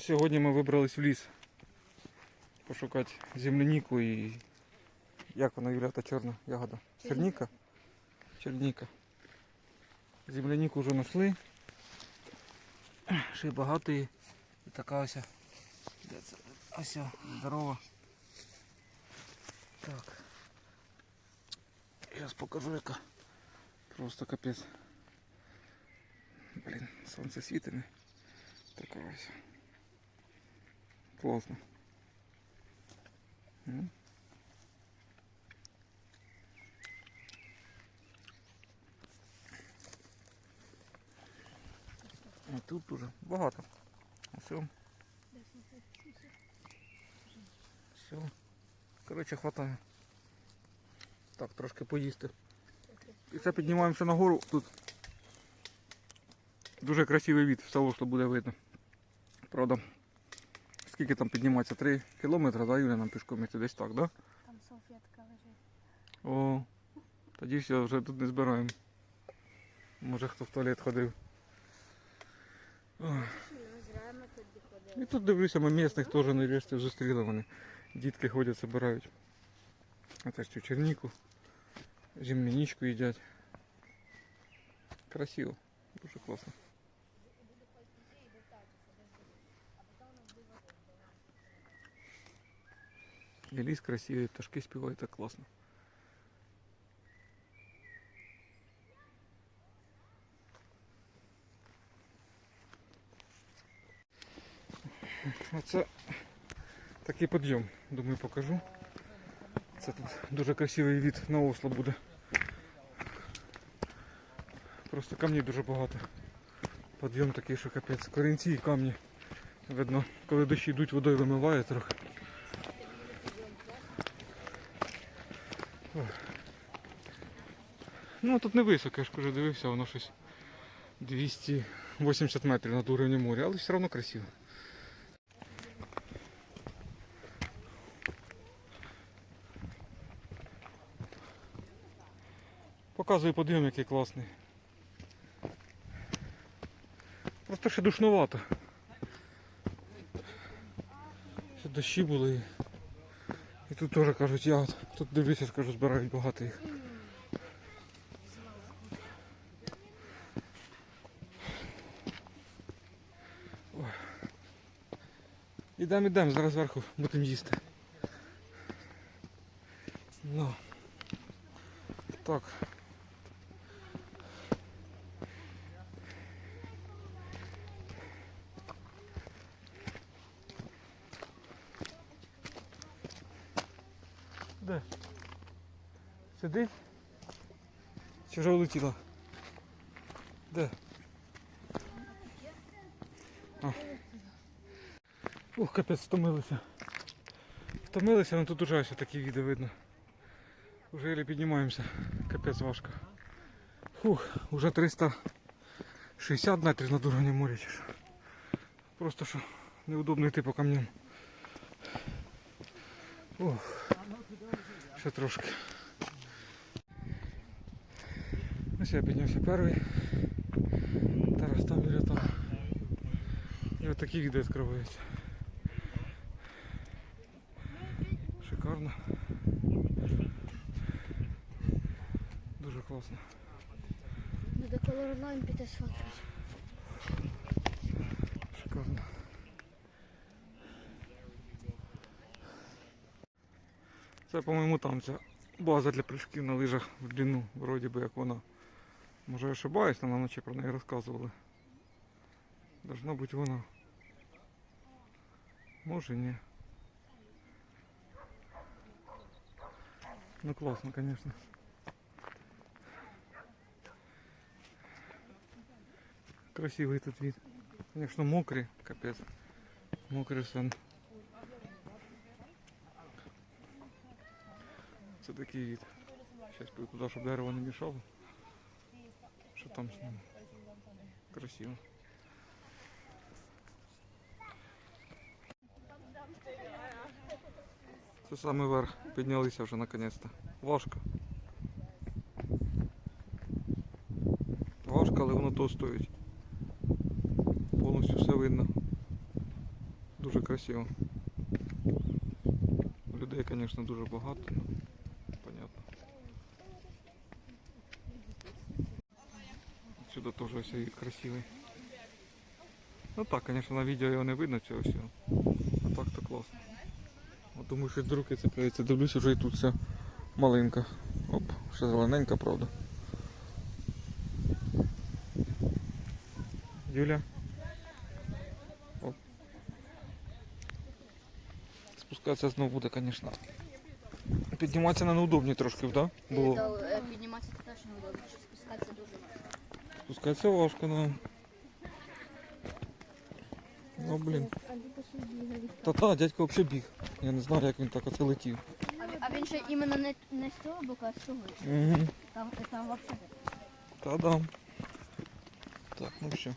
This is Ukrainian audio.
Сьогодні ми вибрались в ліс пошукати земляніку і як вона Юля, та чорна ягода? Черніка? Черніка. Земляніку вже знайшли. Ще й багато. І така ось. Де? Ось здорова. Так. Зараз покажу яка. Просто капець. Блін, сонце світиме. Така ось. Класно. А тут дуже багато. Все. Все. Коротше, хватає. Так, трошки поїсти. І це піднімаємося нагору. Тут дуже красивий від з того, що буде видно. Правда, скільки там підніматися? 3 кілометри, да, Юля, нам пішком йти десь так, да? Там салфетка лежить. О, тоді все, вже тут не збираємо. Може хто в туалет ходив. Ой. Не зря ми тоді ходили. І тут дивлюся, ми місних теж нарешті зустріли вони. Дітки ходять, збирають. А це що, черніку, земляничку їдять. Красиво, дуже класно. І ліс красивий, пташки співають так класно. Оце такий підйом, думаю, покажу. Це тут дуже красивий від на Осло буде. Просто камнів дуже багато. Підйом такий, що капець. Корінці і камні. Видно, коли дощі йдуть, водою вимиває трохи. Ну тут не високо, я ж кажу, дивився, воно щось 280 метрів над уровнем моря, але все одно красиво. Показую подйом, який класний. Просто ще душновато. Ще дощі були. І тут теж кажуть, я от Тут дивлюся, скажу, збирають багато їх. Ідемо, ідемо, зараз зверху будемо їсти. Ну. Так. Де? Сидить? Чи вже улетіла? Де? Ух, капець, втомилися. Втомилися, але тут уже такі відео видно. Уже еле піднімаємося. Капець важко. Фух, уже 360 метрів над уровнем моря. Просто що неудобно йти по камням. Ух. Ще трошки. Ось я піднявся перший. Тарас там Юля там. І от такі відео відкриваються. Шикарно. Дуже класно. Ми до колорною піти сфоткати. Шикарно. Це, по-моєму, там ця база для прыжків на лижах в длину, вроді би як вона. Може я ошибаюсь, нам вночі про неї розказували. Должна бути вона. Може ні. Ну класно, конечно. Красивий тут вид. Конечно, мокрий, капець. Мокрий сон. Це такий вид. Зараз піду туди, щоб дерево не мішало. Що там з ним? Красиво. Це саме верх. Піднялися вже наконець-то. Важко. Важко, але воно то стоїть. Повністю все видно. Дуже красиво. Людей, звісно, дуже багато. Ну, понятно. Отсюда теж ось вид красивий. Ну так, звісно, на відео його не видно цього всього. А так то класно. От думаю, що руки цепляється. Дивлюсь, вже і тут вся малинка. Оп, ще зелененька, правда. Юля. Оп. Спускатися знову буде, звісно. Підніматися на неудобні трошки, так? Да? Було. Е, Підніматися теж неудобно, спускатися дуже важко. Спускатися важко, да. Ну, блін. Та та, дядько взагалі біг. Я не знаю, як він так оце летів. А він ще іменно не, не з цього боку, а з цього. Угу. Там, там взагалі. Та да. Так, ну все.